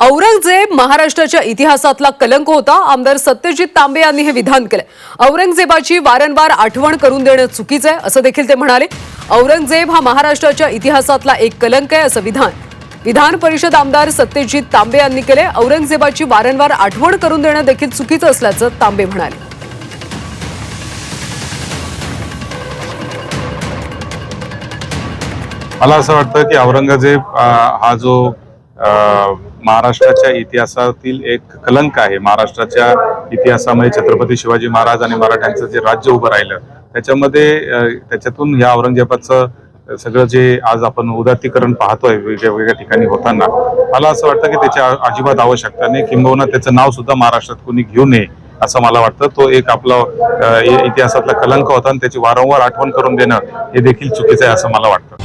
औरंगजेब महाराष्ट्राच्या इतिहासातला कलंक होता. आमदार सत्यजित तांबे यांनी हे विधान केलं औरंगजेबाची वारंवार आठवण करून देणं चुकीचं आहे असं देखील ते म्हणाले. औरंगजेब हा महाराष्ट्राच्या इतिहासातला एक कलंक आहे असं विधान. विधान परिषद आमदार सत्यजित तांबे यांनी केले औरंगजेबाची वारंवार आठवण करून देणं देखील चुकीचं असल्याचं तांबे म्हणाले. मला असं वाटतं की औरंगजेब हा जो महाराष्ट्राच्या इतिहासातील एक कलंक आहे. महाराष्ट्राच्या इतिहासामध्ये छत्रपती शिवाजी महाराज आणि मराठ्यांचं जे राज्य उभं राहिलं त्याच्यामध्ये त्याच्यातून ह्या औरंगजेबाचं सगळं जे आज आपण उदात्तीकरण पाहतोय वेगवेगळ्या ठिकाणी होताना मला असं वाटतं की त्याच्या अजिबात आवश्यकता नाही. किंबहुना त्याचं नाव सुद्धा महाराष्ट्रात कोणी घेऊ नये असं मला वाटतं. तो एक आपला इतिहासातला कलंक होता आणि त्याची वारंवार आठवण करून देणं हे देखील चुकीचं आहे असं मला वाटतं.